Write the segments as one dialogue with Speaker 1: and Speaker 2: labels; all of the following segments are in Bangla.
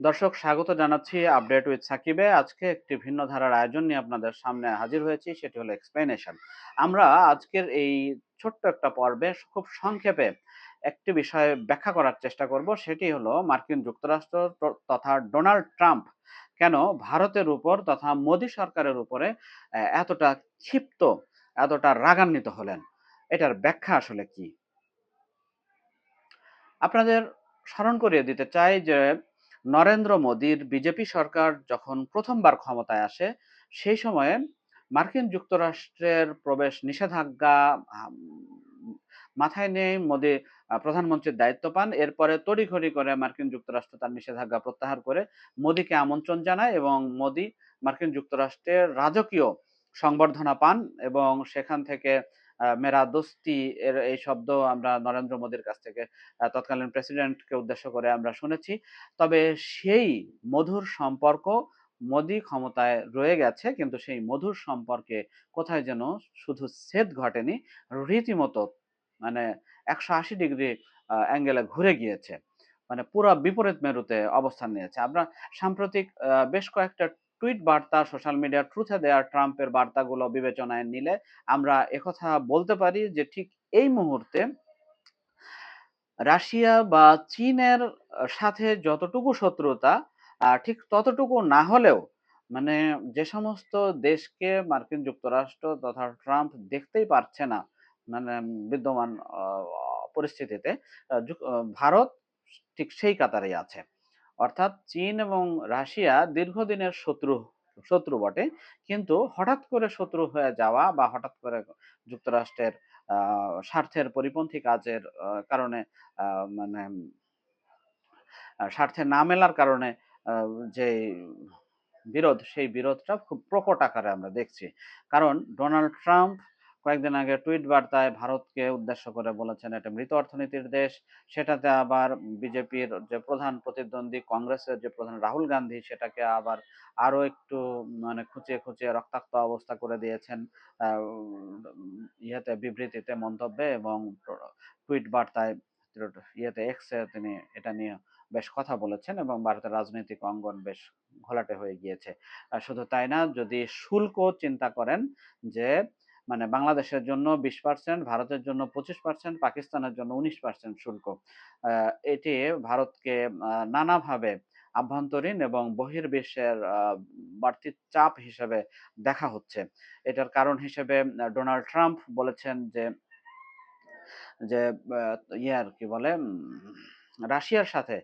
Speaker 1: দর্শক, স্বাগত জানাচ্ছি আপডেট উইথ সাকিবে। আজকে একটি ভিন্ন ধারার আয়োজন নিয়ে আপনাদের সামনে হাজির হয়েছি, সেটি হলো এক্সপ্লেনেশন আমরা আজকের এই ছোট্ট একটা পর্বে খুব সংক্ষেপে একটি বিষয়ে ব্যাখ্যা করার চেষ্টা করব, সেটি হলো মার্কিন যুক্তরাষ্ট্র তথা ডোনাল্ড ট্রাম্প কেন ভারতের উপর তথা মোদী সরকারের উপরে এতটা ক্ষিপ্ত, এতটা রাগান্বিত হলেন। এটার ব্যাখ্যা আসলে কি? আপনাদের স্মরণ করিয়ে দিতে চাই যে নরেন্দ্র মোদীর বিজেপি সরকার যখন প্রথমবার ক্ষমতায় আসে, সেই সময়ে মার্কিন যুক্তরাষ্ট্রের প্রবেশ নিষেধাজ্ঞা মাথায় নিয়ে মোদী প্রধানমন্ত্রীর দায়িত্ব পান। এরপরে তড়িঘড়ি করে মার্কিন যুক্তরাষ্ট্র তার নিষেধাজ্ঞা প্রত্যাহার করে মোদীকে আমন্ত্রণ জানায় এবং মোদী মার্কিন যুক্তরাষ্ট্রের রাজকীয় সংবর্ধনা পান এবং সেখান থেকে মেরা দোস্তি এর এই শব্দ আমরা নরেন্দ্র মোদীর কাছ থেকে তৎকালীন প্রেসিডেন্টকে উদ্দেশ্য করে আমরা শুনেছি। তবে সেই মধুর সম্পর্ক মোদী ক্ষমতায় রয়ে গেছে, কিন্তু সেই মধুর সম্পর্কে কোথায় যেন শুধু ছেদ ঘটেনি, রীতিমতো মানে একশো আশি ডিগ্রি অ্যাঙ্গেলে ঘুরে গিয়েছে। মানে পুরো বিপরীত মেরুতে অবস্থান নিয়েছে। আমরা সাম্প্রতিক বেশ কয়েকটা টুইট বার্তা সোশ্যাল মিডিয়া ট্রুথে দেওয়া ট্রাম্পের বার্তাগুলো বিবেচনায় নিলে আমরা একথা বলতে পারি যে ঠিক এই মুহূর্তে রাশিয়া বা চীনের সাথে যতটুকু শত্রুতা ঠিক ততটুকু না হলেও মানে যে সমস্ত দেশকে মার্কিন যুক্তরাষ্ট্র তথা ট্রাম্প দেখতেই পারছে না মানে বিদ্যমান পরিস্থিতিতে ভারত ঠিক সেই কাতারে আছে। অর্থাৎ চীন এবং রাশিয়া দীর্ঘদিনের শত্রু শত্রু বটে। কিন্তু হঠাৎ করে শত্রু হয়ে যাওয়া বা হঠাৎ করে যুক্তরাষ্ট্রের স্বার্থের পরিপন্থী কাজের কারণে মানে স্বার্থে না মেলার কারণে যে বিরোধ, সেই বিরোধটা খুব প্রকট আকারে আমরা দেখছি। কারণ ডোনাল্ড ট্রাম্প কয়েকদিন আগে টুইট বার্তায় ভারতকে উদ্দেশ্য করে বলেছেন, এটা মৃত অর্থনীতির দেশ। সেটাতে আবার বিজেপির যে প্রধান প্রতিদ্বন্দ্বী, কংগ্রেসের যে প্রধান রাহুল গান্ধী, সেটাকে আবার আরও একটু মানে খুঁচিয়ে খুঁচিয়ে রক্তাক্ত অবস্থা করে দিয়েছেন। ইয়েতে, বিবৃতিতে মন্তব্যে এবং টুইট বার্তায় ইয়েতে, এক্সে তিনি এটা নিয়ে বেশ কথা বলেছেন এবং ভারতের রাজনৈতিক অঙ্গন বেশ ঘোলাটে হয়ে গিয়েছে। শুধু তাই না, যদি শুল্ক চিন্তা করেন যে মানে বাংলাদেশের জন্য বিশ পার্সেন্ট ভারতের জন্য পঁচিশ পার্সেন্ট পাকিস্তানের জন্য উনিশ পার্সেন্ট শুল্ক। এটি ভারতকে নানাভাবে আভ্যন্তরীণ এবং বহির্বিশ্বের বাড়তি চাপ হিসেবে দেখা হচ্ছে। এটার কারণ হিসেবে ডোনাল্ড ট্রাম্প বলেছেন যে যে ইয়ার কি বলে রাশিয়ার সাথে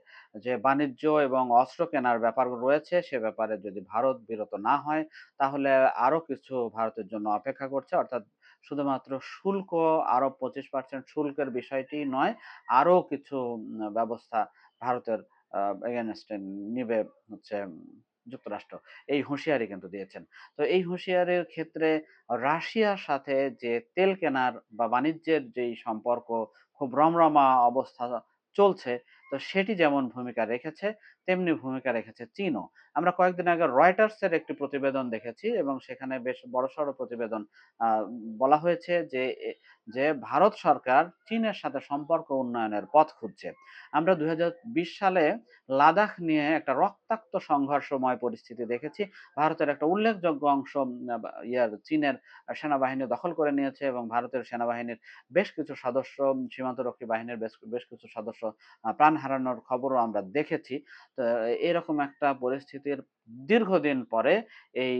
Speaker 1: যে বাণিজ্য এবং অস্ত্র কেনার ব্যাপার রয়েছে, সে ব্যাপারে যদি ভারত বিরত না হয়, তাহলে আরও কিছু ভারতের জন্য অপেক্ষা করছে। অর্থাৎ শুধুমাত্র শুল্ক, আরও পঁচিশ পার্সেন্ট শুল্কের বিষয়টি নয়, আরও কিছু ব্যবস্থা ভারতের এগেনস্টে নিবে হচ্ছে যুক্তরাষ্ট্র। এই হুঁশিয়ারি কিন্তু দিয়েছেন। তো এই হুঁশিয়ারির ক্ষেত্রে রাশিয়ার সাথে যে তেল কেনার বা বাণিজ্যের যেই সম্পর্ক, খুব রমরমা অবস্থা চলছে তো সেটি যেমন ভূমিকা রেখেছে তেমনি ভূমিকা রেখেছে চীনও। আমরা কয়েকদিন আগে রয়টার্সের একটি প্রতিবেদন দেখেছি এবং সেখানে বেশ বড়সড় প্রতিবেদন বলা হয়েছে যে যে ভারত সরকার চীনের সাথে সম্পর্ক উন্নয়নের পথ খুঁজছে। আমরা দু হাজার বিশ সালে লাদাখ নিয়ে একটা রক্তাক্ত সংঘর্ষময় পরিস্থিতি দেখেছি। ভারতের একটা উল্লেখযোগ্য অংশ ইয়ার চীনের সেনাবাহিনী দখল করে নিয়েছে এবং ভারতের সেনাবাহিনীর বেশ কিছু সদস্য, সীমান্তরক্ষী বাহিনীর বেশ বেশ কিছু সদস্য প্রাণ হারানোর খবরও আমরা দেখেছি। এরকম একটা পরিস্থিতির দীর্ঘদিন পরে এই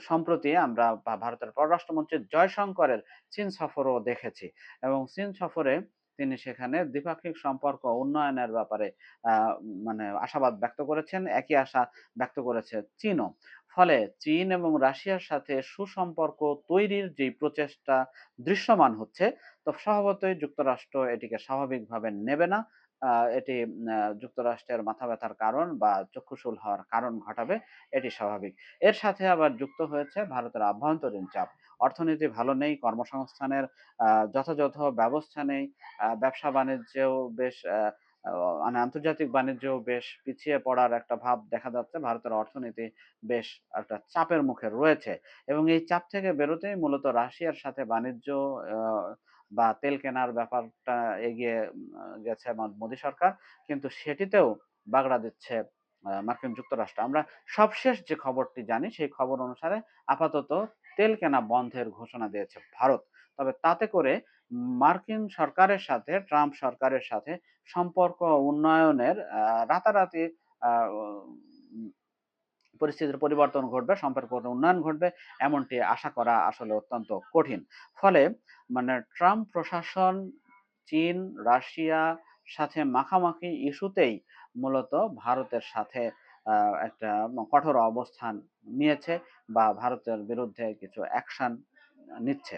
Speaker 1: সম্প্রতি আমরা ভারতের পররাষ্ট্রমন্ত্রী জয়শঙ্করের চীন সফরও দেখেছি এবং চীন সফরে তিনি সেখানে দ্বিপাক্ষিক সম্পর্ক উন্নয়নের ব্যাপারে মানে আশাবাদ ব্যক্ত করেছেন, একই আশা ব্যক্ত করেছে চীনও। ফলে চীন এবং রাশিয়ার সাথে সুসম্পর্ক তৈরির যে প্রচেষ্টা দৃশ্যমান হচ্ছে, তো স্বভাবতই যুক্তরাষ্ট্র এটিকে স্বাভাবিকভাবে নেবে না। এটি যুক্তরাষ্ট্রের মাথা ব্যথার কারণ বা চক্ষুশূল হওয়ার কারণ ঘটাবে, এটি স্বাভাবিক। এর সাথে আবার যুক্ত হয়েছে ভারতের আভ্যন্তরীণ চাপ। অর্থনীতি ভালো নেই, কর্মসংস্থানের যথাযথ ব্যবস্থা নেই ব্যবসা বাণিজ্যেও বেশ মানে আন্তর্জাতিক বাণিজ্য বেশ পিছিয়ে পড়ার একটা ভাব দেখা যাচ্ছে। ভারতের অর্থনীতি বেশ একটা চাপের মুখে রয়েছে এবং এই চাপ থেকে বেরোতেই মূলত রাশিয়ার সাথে বাণিজ্য বা তেল কেনার ব্যাপারটা এগিয়ে গেছে মোদী সরকার। কিন্তু সেটিতেও বাগড়া দিচ্ছে মার্কিন যুক্তরাষ্ট্র। আমরা সবশেষ যে খবরটি জানি, সেই খবর অনুসারে আপাতত তেল কেনা বন্ধের ঘোষণা দিয়েছে ভারত। তবে তাতে করে মার্কিন সরকারের সাথে, ট্রাম্প সরকারের সাথে সম্পর্ক উন্নয়নের রাতারাতি পরিস্থিতির পরিবর্তন ঘটবে, সম্পর্কের উন্নয়ন ঘটবে, এমনটি আশা করা আসলে অত্যন্ত কঠিন। ফলে মানে ট্রাম্প প্রশাসন, চীন, রাশিয়া সাথে মাখামাখি ইস্যুতেই মূলত ভারতের সাথে একটা কঠোর অবস্থান নিয়েছে বা ভারতের বিরুদ্ধে কিছু অ্যাকশন নিচ্ছে।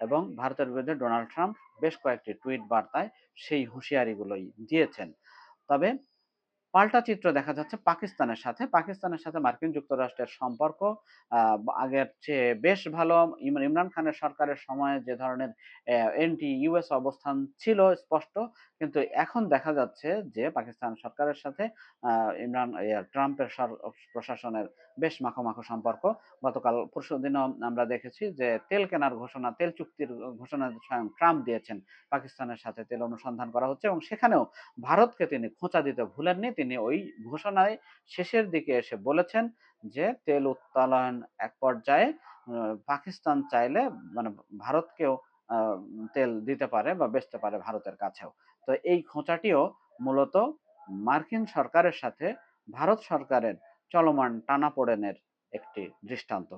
Speaker 1: এবং ভারতের বিরুদ্ধে ডোনাল্ড ট্রাম্প বেশ কয়েকটি টুইট বার্তায় সেই হুঁশিয়ারিগুলোই দিয়েছেন। তবে পাল্টা চিত্র দেখা যাচ্ছে পাকিস্তানের সাথে। পাকিস্তানের সাথে মার্কিন যুক্তরাষ্ট্রের সম্পর্ক আগের চেয়ে বেশ ভালো। ইমরান খানের সরকারের সময়ে যে ধরনের এনটি ইউএস অবস্থান ছিল স্পষ্ট। কিন্তু এখন দেখা যাচ্ছে যে পাকিস্তান সরকারের সাথে ইমরান ট্রাম্পের প্রশাসনের বেশ মাখো মাখো সম্পর্ক। গতকাল পরশু দিনও আমরা দেখেছি যে তেল কেনার ঘোষণা, তেল চুক্তির ঘোষণা স্বয়ং ট্রাম্প দিয়েছেন। পাকিস্তানের সাথে তেল অনুসন্ধান করা হচ্ছে এবং সেখানেও ভারতকে তিনি খোঁচা দিতে ভুলেননি। তিনি ওই ঘোষণায় শেষের দিকে এসে বলেছেন যে, তেল উত্তোলন এক পর্যায়ে পাকিস্তান চাইলে মানে ভারতকেও তেল দিতে পারে বা বেচতে পারে ভারতের কাছেও। তো এই খোঁচাটিও মূলত মার্কিন সরকারের সাথে ভারত সরকারের চলমান টানাপোড়েনের একটি দৃষ্টান্ত।